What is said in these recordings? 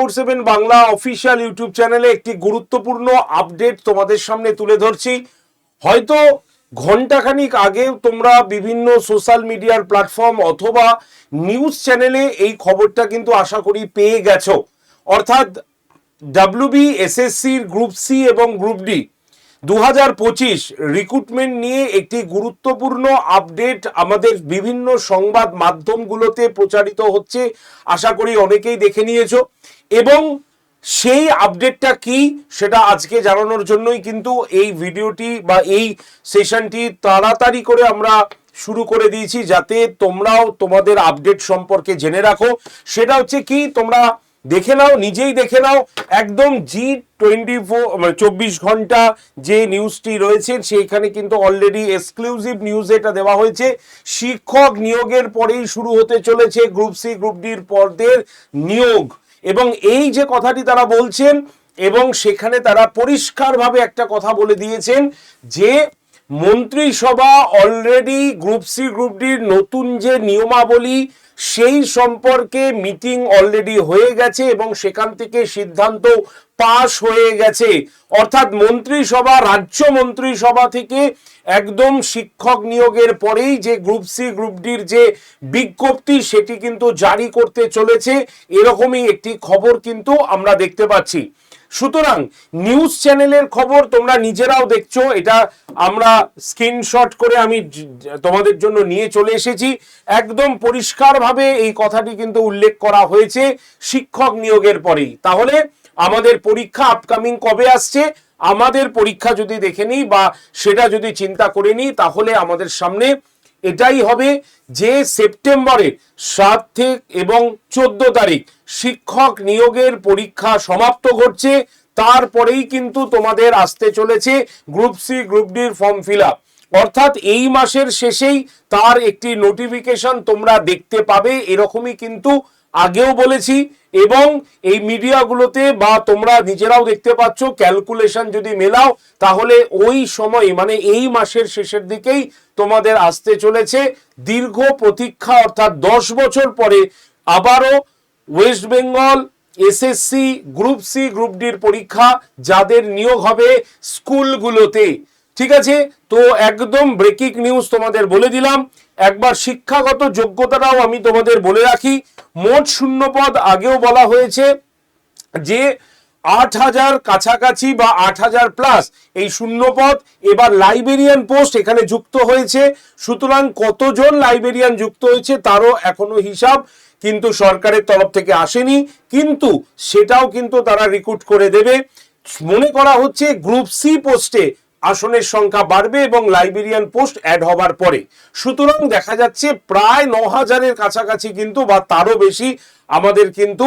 Four seven Bangla official YouTube চ্যানেলে একটি গুরুত্বপূর্ণ আপডেট তোমাদের সামনে তুলে ধরছি। হয়তো ঘন্টাখানিক আগে তোমরা বিভিন্ন সোশ্যাল মিডিয়ার প্ল্যাটফর্ম অথবা নিউজ চ্যানেলে এই খবরটা কিন্তু আশা করি পেয়ে গেছো। অর্থাৎ ডাব্লিউবি এসএসসির গ্রুপ সি এবং গ্রুপ ডি। দু হাজার পঁচিশ রিক্রুটমেন্ট নিয়ে একটি গুরুত্বপূর্ণ আপডেট আমাদের বিভিন্ন সংবাদ মাধ্যমগুলোতে প্রচারিত হচ্ছে। আশা করি অনেকেই দেখে নিয়েছো। এবং সেই আপডেটটা কি সেটা আজকে জানানোর জন্যই কিন্তু এই ভিডিওটি বা এই সেশনটি তাড়াতাড়ি করে আমরা শুরু করে দিয়েছি, যাতে তোমরাও তোমাদের আপডেট সম্পর্কে জেনে রাখো। সেটা হচ্ছে কি, তোমরা দেখে নাও, নিজেই দেখে নাও, একদম জি টোয়েন্টি ফোর মানে চব্বিশ ঘণ্টা যে নিউজটি রয়েছে সেইখানে কিন্তু অলরেডি এক্সক্লুসিভ নিউজ এটা দেওয়া হয়েছে। শিক্ষক নিয়োগের পরেই শুরু হতে চলেছে গ্রুপ সি গ্রুপ ডির পদের নিয়োগ। এবং এই যে কথাটি তারা বলছেন, এবং সেখানে তারা পরিষ্কারভাবে একটা কথা বলে দিয়েছেন যে, মন্ত্রিসভা অলরেডি গ্রুপ সি গ্রুপ ডির নতুন যে নিয়মাবলী সেই সম্পর্কে মিটিং অলরেডি হয়ে গেছে এবং সেখান থেকে সিদ্ধান্ত পাশ হয়ে গেছে। অর্থাৎ মন্ত্রিসভা, রাজ্য মন্ত্রিসভা থেকে একদম শিক্ষক নিয়োগের পরেই যে গ্রুপ সি, গ্রুপ ডির যে বিজ্ঞপ্তি, সেটি কিন্তু জারি করতে চলেছে। এরকমই একটি খবর কিন্তু আমরা দেখতে পাচ্ছি। সুতরাং নিউজ চ্যানেলের খবর তোমরা নিজেরাও দেখছ, এটা আমরা স্ক্রিনশট করে আমি তোমাদের জন্য নিয়ে চলে এসেছি। একদম পরিষ্কারভাবে এই কথাটি কিন্তু উল্লেখ করা হয়েছে শিক্ষক নিয়োগের পরেই। তাহলে আমাদের পরীক্ষা আপকামিং কবে আসছে? আমাদের পরীক্ষা যদি দেখে নিই বা সেটা যদি চিন্তা করে নিই, তাহলে আমাদের সামনে এটাই হবে যে সেপ্টেম্বরে সাত থেকে এবং চোদ্দ তারিখ শিক্ষক নিয়োগের পরীক্ষা সমাপ্ত ঘটছে, তারপরেই কিন্তু তোমাদের আসতে চলেছে গ্রুপ সি, গ্রুপ ডির ফর্ম ফিল আপ। অর্থাৎ এই মাসের শেষেই তার একটি নোটিফিকেশন তোমরা দেখতে পাবে, এরকমই কিন্তু আগেও বলেছি। এবং এই মিডিয়াগুলোতে বা তোমরা নিজেরাও দেখতে পাচ্ছ, ক্যালকুলেশন যদি মেলাও, তাহলে ওই সময় মানে এই মাসের শেষের দিকেই তোমাদের আসতে চলেছে। দীর্ঘ প্রতীক্ষা, অর্থাৎ দশ বছর পরে আবারও West Bengal SSC group C group ডির পরীক্ষা, যাদের নিয়োগ হবে স্কুলগুলোতে। ঠিক আছে? তো একদম ব্রেকিং নিউজ তোমাদের বলে দিলাম। একবার শিক্ষাগত যোগ্যতাটাও আমি তোমাদের বলে রাখি। মোট শূন্য পদ আগেও বলা হয়েছে যে আট হাজার কাছাকাছি বা আট হাজার প্লাস এই শূন্য পদ এবার লাইব্রেরিয়ান পোস্ট এখানে যুক্ত হয়েছে। সুতরাং কতজন লাইব্রেরিয়ান যুক্ত হয়েছে তারও এখনও হিসাব কিন্তু সরকারের তরফ থেকে আসেনি। কিন্তু সেটাও কিন্তু তারা রিক্রুট করে দেবে। মনে করা হচ্ছে গ্রুপ সি পোস্টে আসনের সংখ্যা বাড়বে এবং লাইব্রেরিয়ান পোস্ট অ্যাড হবার পরে। সুতরাং দেখা যাচ্ছে প্রায় ন হাজারের কাছাকাছি কিন্তু বা তারও বেশি আমাদের কিন্তু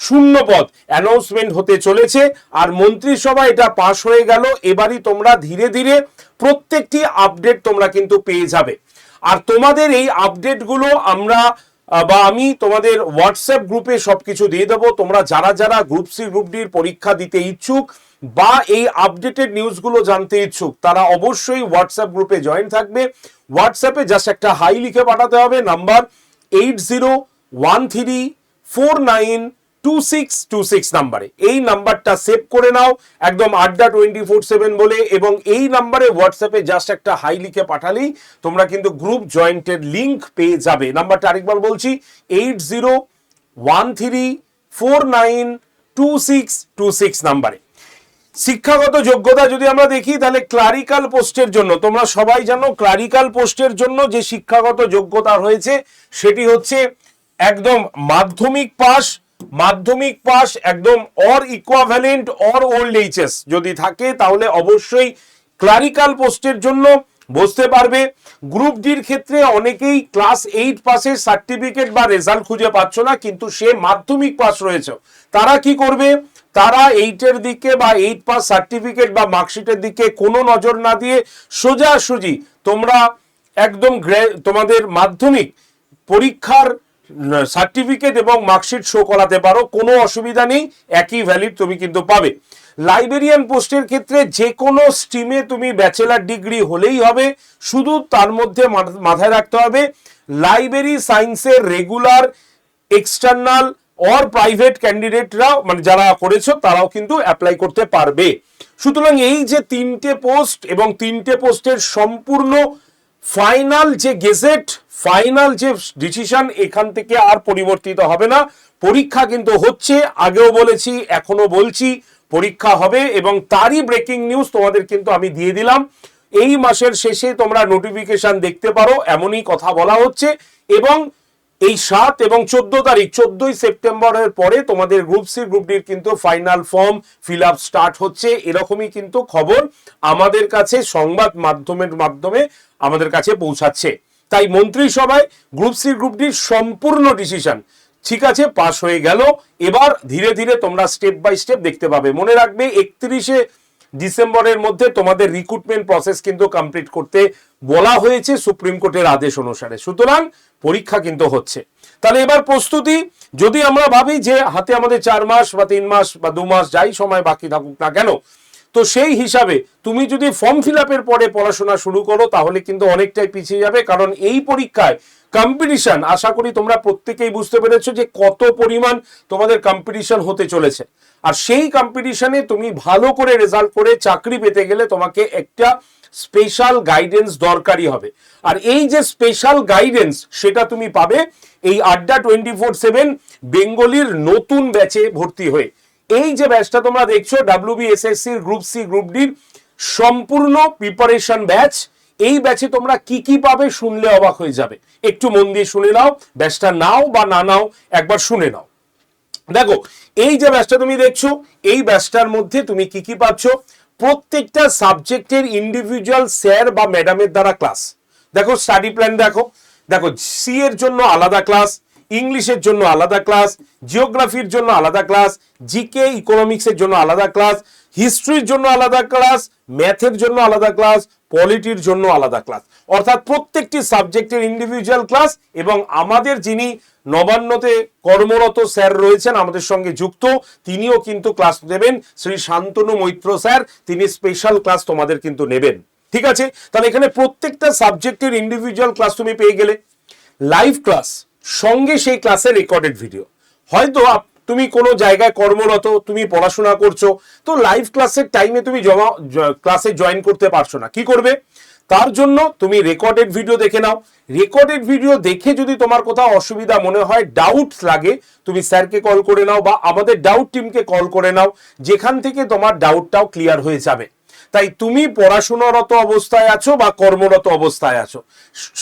শূন্য পদ অ্যানাউন্সমেন্ট হতে চলেছে আর মন্ত্রিসভা এটা পাশ হয়ে গেল। এবারই তোমরা ধীরে ধীরে প্রত্যেকটি আপডেট তোমরা কিন্তু পেয়ে যাবে। আর তোমাদের এই আপডেটগুলো আমরা বা আমি তোমাদের হোয়াটসঅ্যাপ গ্রুপে সবকিছু দিয়ে দেবো। তোমরা যারা যারা গ্রুপ সি, গ্রুপ ডির পরীক্ষা দিতে ইচ্ছুক বা এই আপডেটেড নিউজগুলো জানতে ইচ্ছুক, তারা অবশ্যই হোয়াটসঅ্যাপ গ্রুপে জয়েন থাকবে। হোয়াটসঅ্যাপে জাস্ট একটা হাই লিখে পাঠাতে হবে। Number eight zero one three four nine two six two six নাম্বারে। এই নাম্বারটা সেভ করে নাও, একদম আড্ডা টোয়েন্টি ফোর সেভেন বলে, এবং এই নাম্বারে হোয়াটসঅ্যাপে জাস্ট একটা হাই লিখে পাঠালেই তোমরা কিন্তু গ্রুপ জয়েন্টের লিংক পেয়ে যাবে। নাম্বারটা আরেকবার বলছি eight zero one three four nine two six two six নাম্বারে। শিক্ষাগত যোগ্যতা যদি আমরা দেখি, তাহলে ক্লারিক্যাল পোস্টের জন্য, তোমরা সবাই জানো ক্লারিক্যাল পোস্টের জন্য যে শিক্ষাগত যোগ্যতা রয়েছে, সেটি হচ্ছে একদম মাধ্যমিক পাস মাধ্যমিক পাস একদম or equivalent or old HS যদি থাকে, তাহলে অবশ্যই ক্লারিক্যাল পোস্টের জন্য বসতে পারবে। গ্রুপ ডির ক্ষেত্রে অনেকেই ক্লাস এইট পাসের সার্টিফিকেট বা রেজাল্ট খুঁজে পাচ্ছ না, কিন্তু সে মাধ্যমিক পাস রয়েছে। তারা কি করবে? তারা এইটের দিকে বা এইট পাস সার্টিফিকেট বা মার্কশিটের দিকে কোনো নজর না দিয়ে সোজাসুজি তোমরা একদম তোমাদের মাধ্যমিক পরীক্ষার সার্টিফিকেট এবং মার্কশিট শো করাতে পারো, কোনো অসুবিধা নেই, একই ভ্যালিড তুমি কিন্তু পাবে। লাইব্রেরিয়ান পোস্টের ক্ষেত্রে যে কোনো স্ট্রিমে তুমি ব্যাচেলার ডিগ্রি হলেই হবে, শুধু তার মধ্যে মাথায় রাখতে হবে লাইব্রেরি সায়েন্সের রেগুলার এক্সটার্নাল অর প্রাইভেট ক্যান্ডিডেটরা মানে যারা করেছ তারাও কিন্তু অ্যাপ্লাই করতে পারবে। সুতরাং এই যে তিনটে পোস্ট এবং তিনটে পোস্টের সম্পূর্ণ ফাইনাল যে গেজেট ফাইনাল যে ডিসিশন এখান থেকে আর পরিবর্তিত হবে না। পরীক্ষা কিন্তু হচ্ছে, আগেও বলেছি এখনও বলছি, পরীক্ষা হবে এবং তারই ব্রেকিং নিউজ তোমাদের কিন্তু আমি দিয়ে দিলাম। এই মাসের শেষে তোমরা নোটিফিকেশন দেখতে পারো, এমনই কথা বলা হচ্ছে এবং এই সাত এবং চোদ্দ তারিখ, চোদ্দই সেপ্টেম্বরের পরে তোমাদের গ্রুপ সি গ্রুপ ডির কিন্তু final form fill up start হচ্ছে। এরকমই কিন্তু খবর আমাদের কাছে সংবাদ মাধ্যমের মাধ্যমে আমাদের কাছে পৌঁছাচ্ছে। তাই মন্ত্রিসভায় গ্রুপ সি গ্রুপ ডির সম্পূর্ণ ডিসিশন ঠিক আছে পাশ হয়ে গেল। এবার ধীরে ধীরে তোমরা স্টেপ বাই স্টেপ দেখতে পাবে। মনে রাখবে, একত্রিশে ডিসেম্বরের মধ্যে তোমাদের রিক্রুটমেন্ট প্রসেস কিন্তু কমপ্লিট করতে বলা হয়েছে সুপ্রিম কোর্টের আদেশ অনুসারে। সুতরাং পরীক্ষা কিন্তু হচ্ছে। তাহলে এবার প্রস্তুতি, যদি আমরা ভাবি যে হাতে আমাদের চার মাস বা তিন মাস বা দু মাস যাই সময় বাকি থাকুক না কেন তো সেই হিসাবে তুমি যদি ফর্ম ফিল আপের পরে পড়াশোনা শুরু করো, তাহলে কিন্তু অনেকটাই পিছিয়ে যাবে। কারণ এই পরীক্ষায় কম্পিটিশন আশা করি তোমরা প্রত্যেকেই বুঝতে পেরেছ যে কত পরিমাণ তোমাদের কম্পিটিশন হতে চলেছে। আর সেই কম্পিটিশনে তুমি ভালো করে রেজাল্ট করে চাকরি পেতে গেলে তোমাকে একটা স্পেশাল গাইডেন্স দরকারি হবে। আর এই যে স্পেশাল গাইডেন্স সেটা তুমি পাবে এই আড্ডা টোয়েন্টি ফোর সেভেন বেঙ্গলির নতুন ব্যাচে ভর্তি হয়ে। এই যে ব্যাচটা তোমরা দেখছ ডাব্লিউবিএসএসসি গ্রুপ সি গ্রুপ ডির সম্পূর্ণ প্রিপারেশন ব্যাচ এই ব্যাচে তোমরা কি কি পাবে শুনলে অবাক হয়ে যাবে। একটু মন দিয়ে শুনে নাও ব্যাচটা নাও বা না নাও, একবার শুনে নাও। দেখো, এই যে ব্যাচটা তুমি দেখছ, এই ব্যাচটার মধ্যে তুমি কি কি পাচ্ছ? প্রত্যেকটা সাবজেক্টের ইন্ডিভিজুয়াল স্যার বা ম্যাডামের দ্বারা ক্লাস দেখো স্টাডি প্ল্যান দেখো। দেখো সি এর জন্য আলাদা ক্লাস ইংলিশের জন্য আলাদা ক্লাস, জিওগ্রাফির জন্য আলাদা ক্লাস জিকে ইকোনমিক্সের জন্য আলাদা ক্লাস, হিস্ট্রির জন্য আলাদা ক্লাস, ম্যাথের জন্য আলাদা ক্লাস, পলিটির জন্য আলাদা ক্লাস। অর্থাৎ প্রত্যেকটি সাবজেক্টের ইন্ডিভিজুয়াল ক্লাস এবং আমাদের যিনি নবান্নতে কর্মরত স্যার রয়েছেন, আমাদের সঙ্গে যুক্ত, তিনিও কিন্তু ক্লাস নেবেন। শ্রী শান্তনু মৈত্র স্যার, তিনি স্পেশাল ক্লাস তোমাদের কিন্তু নেবেন। ঠিক আছে? তাহলে এখানে প্রত্যেকটা সাবজেক্টের ইন্ডিভিজুয়াল ক্লাস তুমি পেয়ে গেলে। লাইভ ক্লাস সঙ্গে সেই ক্লাসের রেকর্ডেড ভিডিও হয়তো তুমি কোনো জায়গায় কর্মরত, তুমি পড়াশোনা করছ, তো লাইভ ক্লাসের টাইমে তুমি জমা ক্লাসে জয়েন করতে পারছ না। কি করবে? তার জন্য তুমি রেকর্ডেড ভিডিও দেখে নাও। রেকর্ডেড ভিডিও দেখে যদি তোমার কোথাও অসুবিধা মনে হয় ডাউট লাগে, তুমি স্যারকে কল করে নাও বা আমাদের ডাউট টিমকে কল করে নাও। যেখান থেকে তোমার ডাউটটাও ক্লিয়ার হয়ে যাবে। তাই তুমি পড়াশোনারত অবস্থায় আছো বা কর্মরত অবস্থায় আছো?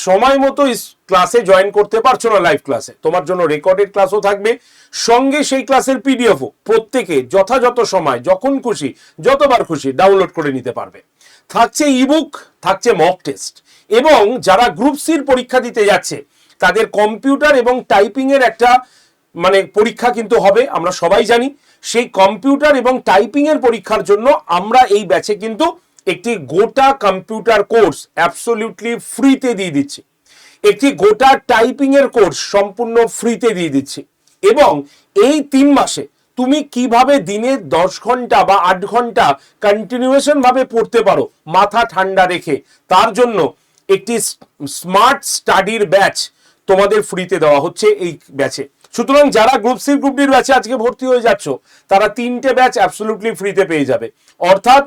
সময় মতো ক্লাসে জয়েন করতে পারছ না লাইভ ক্লাসে তোমার জন্য রেকর্ডেড ক্লাসও থাকবে। সঙ্গে সেই ক্লাসের পিডিএফও প্রত্যেকে যথাযথ সময়, যখন খুশি, যতবার খুশি ডাউনলোড করে নিতে পারবে। থাকছে ইবুক থাকছে মক টেস্ট এবং যারা গ্রুপ সির পরীক্ষা দিতে যাচ্ছে, তাদের কম্পিউটার এবং টাইপিং এর একটা মানে পরীক্ষা কিন্তু হবে, আমরা সবাই জানি। সেই কম্পিউটার এবং টাইপিং এর পরীক্ষার জন্য আমরা এই ব্যাচে কিন্তু একটি গোটা কম্পিউটার কোর্স অ্যাবসলিউটলি ফ্রিতে দিয়ে দিচ্ছি। একটি গোটা টাইপিং এর কোর্স সম্পূর্ণ ফ্রিতে দিয়ে দিচ্ছি। এবং এই তিন মাসে তুমি কীভাবে দিনে দশ ঘণ্টা বা আট ঘণ্টা কন্টিনিউয়েশন ভাবে পড়তে পারো, মাথা ঠান্ডা রেখে, তার জন্য একটি স্মার্ট স্টাডির ব্যাচ তোমাদের ফ্রিতে দেওয়া হচ্ছে এই ব্যাচে সুতরাং যারা গ্রুপ সি গ্রুপ ডির ব্যাচে আজকে ভর্তি হয়ে যাচ্ছ, তারা তিনটে ব্যাচ অ্যাবসলুটলি ফ্রিতে পেয়ে যাবে। অর্থাৎ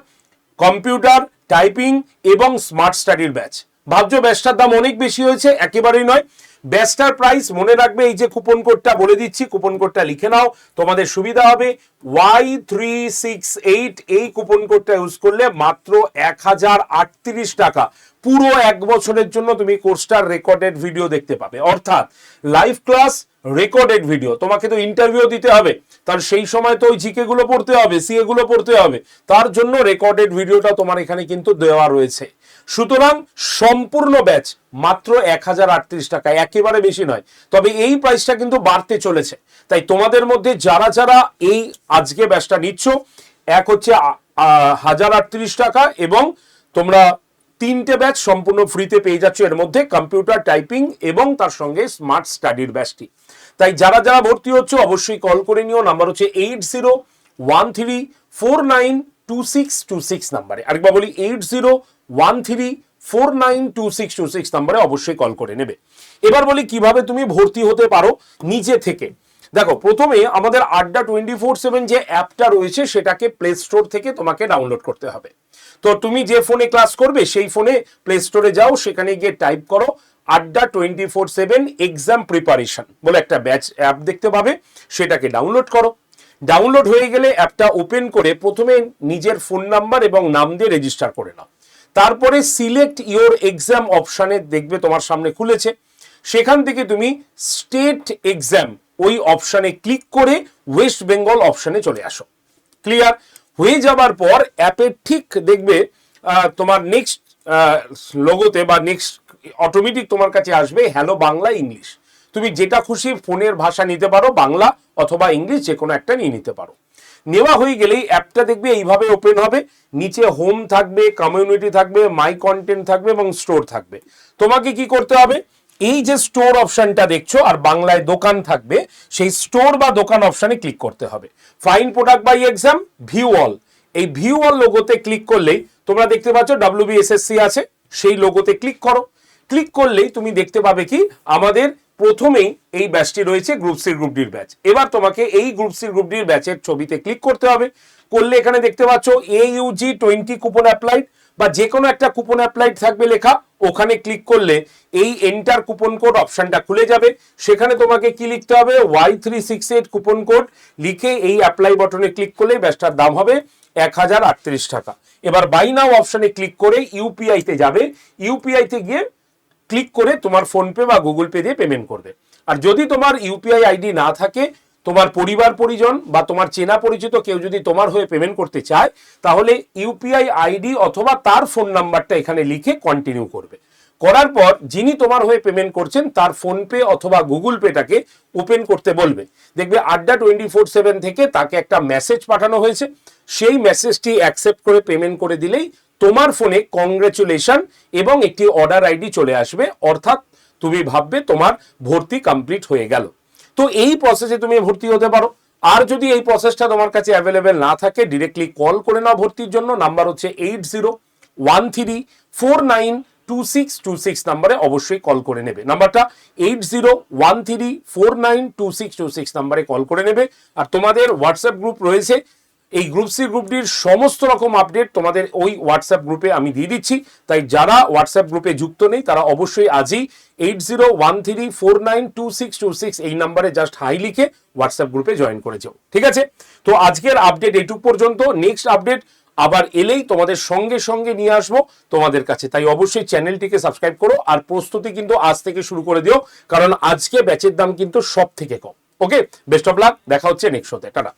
কম্পিউটার টাইপিং এবং স্মার্ট স্টাডির ব্যাচ ভাবছ ব্যাচটার দাম অনেক বেশি হয়েছে? একেবারেই নয়। ব্যাচটার প্রাইস মনে রাখবে, এই যে কুপন কোডটা বলে দিচ্ছি কুপন কোডটা লিখে নাও, তোমাদের সুবিধা হবে। ওয়াই থ্রি সিক্স এইট এই কুপন কোডটা ইউজ করলে মাত্র এক হাজার আটত্রিশ টাকা। পুরো এক বছরের জন্য তুমি কোর্সটার রেকর্ডেড ভিডিও দেখতে পাবে। অর্থাৎ লাইভ ক্লাস রেকর্ডেড ভিডিও তোমাকে তো ইন্টারভিউ দিতে হবে। তার সেই সময় তো ওই জিকে গুলো পড়তে হবে সিএ গুলো পড়তে হবে। তার জন্য রেকর্ডেড ভিডিওটা তোমার এখানে কিন্তু দেওয়া রয়েছে। সুতরাং সম্পূর্ণ ব্যাচ মাত্র এক হাজার আটত্রিশ টাকা, একেবারে বেশি নয়। তবে এই প্রাইসটা কিন্তু বাড়তে চলেছে। তাই তোমাদের মধ্যে যারা যারা এই আজকে ব্যাচটা নিচ্ছ, এক হচ্ছে হাজার আটত্রিশ টাকা এবং তোমরা তিনটে ব্যাচ সম্পূর্ণ ফ্রিতে পেয়ে যাচ্ছ। এর মধ্যে কম্পিউটার টাইপিং এবং তার সঙ্গে স্মার্ট স্টাডির ব্যাচটি। তাই যারা যারা ভর্তি হচ্ছে, অবশ্যই কল করে নিও। নাম্বার হচ্ছে eight zero one three four nine two six two six নাম্বারে। আরেকবার বলি eight zero one three four nine two six two six নাম্বারে অবশ্যই কল করে নেবে। এবার বলি, কীভাবে তুমি ভর্তি হতে পারো নিজে থেকে? দেখো, প্রথমে আমাদের আড্ডা টোয়েন্টি ফোর সেভেন যে অ্যাপটা রয়েছে, সেটাকে প্লে স্টোর থেকে তোমাকে ডাউনলোড করতে হবে। তো তুমি যে ফোনে ক্লাস করবে, সেই ফোনে প্লে স্টোরে যাও, সেখানে গিয়ে টাইপ করো, Adda twenty four seven exam preparation বলে একটা ব্যাচ অ্যাপ দেখতে পাবে, সেটাকে ডাউনলোড করো। ডাউনলোড হয়ে গেলে অ্যাপটা ওপেন করে প্রথমে নিজের ফোন নাম্বার এবং নাম দিয়ে রেজিস্টার করে নাও। তারপরে সিলেক্ট ইওর এক্সাম অপশানে দেখবে তোমার সামনে খুলেছে। সেখান থেকে তুমি স্টেট এক্সাম ওই অপশানে ক্লিক করে ওয়েস্ট বেঙ্গল অপশানে চলে আসো। ক্লিয়ার? হয়ে যাবার পর অ্যাপের ঠিক দেখবে তোমার নেক্সট লোগোতে বা নেক্সট অটোমেটিক তোমার কাছে আসবে, হ্যালো বাংলা ইংলিশ। তুমি যেটা খুশি ফোনের ভাষা নিতে পারো, বাংলা অথবা ইংলিশ যে কোনো একটা নিয়ে নিতে পারো। নেওয়া হয়ে গেলেই অ্যাপটা দেখবে এইভাবে ওপেন হবে। নিচে হোম থাকবে কমিউনিটি থাকবে মাই কন্টেন্ট থাকবে এবং স্টোর থাকবে। তোমাকে কি করতে হবে? এই যে স্টোর অপশনটা দেখছ আর বাংলায় দোকান থাকবে, সেই স্টোর বা দোকান অপশানে ক্লিক করতে হবে। Find product by exam view all এই ভিউ অল লোগোতে ক্লিক করলেই তোমরা দেখতে পাচ্ছ ডাব্লিউবিএসএসসি আছে, সেই লোগোতে ক্লিক করো। ক্লিক করলেই তুমি দেখতে পাবে কি? আমাদের প্রথমেই এই ব্যাচটি রয়েছে গ্রুপ সি গ্রুপ ডির ব্যাচ এবার তোমাকে এই গ্রুপ সি গ্রুপ ডির ব্যাচের ছবিতে ক্লিক করতে হবে। করলে এখানে দেখতে পাচ্ছ A UG twenty coupon applied বা যে কোনো একটা কুপন অ্যাপ্লাইড থাকবে লেখা। ওখানে ক্লিক করলে এই এন্টার কুপন কোড অপশনটা খুলে যাবে। সেখানে তোমাকে কি লিখতে হবে? Y three six eight coupon code লিখে এই অ্যাপ্লাই বটনে ক্লিক করলে ব্যাচটার দাম হবে এক হাজার আটত্রিশ টাকা। এবার বাই নাও অপশানে ক্লিক করে ইউপিআইতে যাবে। ইউপিআইতে গিয়ে ক্লিক করে তোমার ফোনপে বা গুগল পে দিয়ে পেমেন্ট করবে। আর যদি তোমার ইউপিআই আইডি না থাকে, তোমার পরিবার পরিজন বা তোমার চেনা পরিচিত কেউ যদি তোমার হয়ে পেমেন্ট করতে চায়, তাহলে ইউপিআই আইডি অথবা তার ফোন নাম্বারটা এখানে লিখে কন্টিনিউ করবে। করার পর যিনি তোমার হয়ে পেমেন্ট করছেন, তার ফোনপে অথবা গুগল পেটাকে ওপেন করতে বলবে। দেখবে আড্ডা টোয়েন্টি ফোর সেভেন থেকে তাকে একটা মেসেজ পাঠানো হয়েছে। সেই মেসেজটি অ্যাকসেপ্ট করে পেমেন্ট করে দিলেই তোমার ফোনে কংগ্রেচুলেশন এবং একটি অর্ডার আইডি চলে আসবে। অর্থাৎ তুমি ভাববে তোমার ভর্তি কমপ্লিট হয়ে গেল। তো এই প্রসেসে তুমি ভর্তি হতে পারো। আর যদি এই প্রসেসটা তোমার কাছে অ্যাভেলেবেল না থাকে ডিরেক্টলি কল করে নাও ভর্তির জন্য। নাম্বার হচ্ছে eight zero one three four nine two six two six নাম্বারে অবশ্যই কল করে নেবে। নাম্বারটা eight zero one three four nine two six two six নাম্বারে কল করে নেবে। আর তোমাদের হোয়াটসঅ্যাপ গ্রুপ রয়েছে। এই গ্রুপ সি গ্রুপটির সমস্ত রকম আপডেট তোমাদের ওই হোয়াটসঅ্যাপ গ্রুপে আমি দিয়ে দিচ্ছি। তাই যারা হোয়াটসঅ্যাপ গ্রুপে যুক্ত নেই, তারা অবশ্যই আজই eight zero one three four nine two six two six এই নাম্বারে জাস্ট হাই লিখে হোয়াটসঅ্যাপ গ্রুপে জয়েন করে যাও। ঠিক আছে? তো আজকের আপডেট এটুক পর্যন্ত। নেক্সট আপডেট আবার এলেই তোমাদের সঙ্গে সঙ্গে নিয়ে আসব তোমাদের কাছে। তাই অবশ্যই চ্যানেলটিকে সাবস্ক্রাইব করো আর প্রস্তুতি কিন্তু আজ থেকে শুরু করে দিও, কারণ আজকে ব্যাচের দাম কিন্তু সব থেকে কম। ওকে বেস্ট অফ লাক দেখা হচ্ছে নেক্সট শোতে টাটা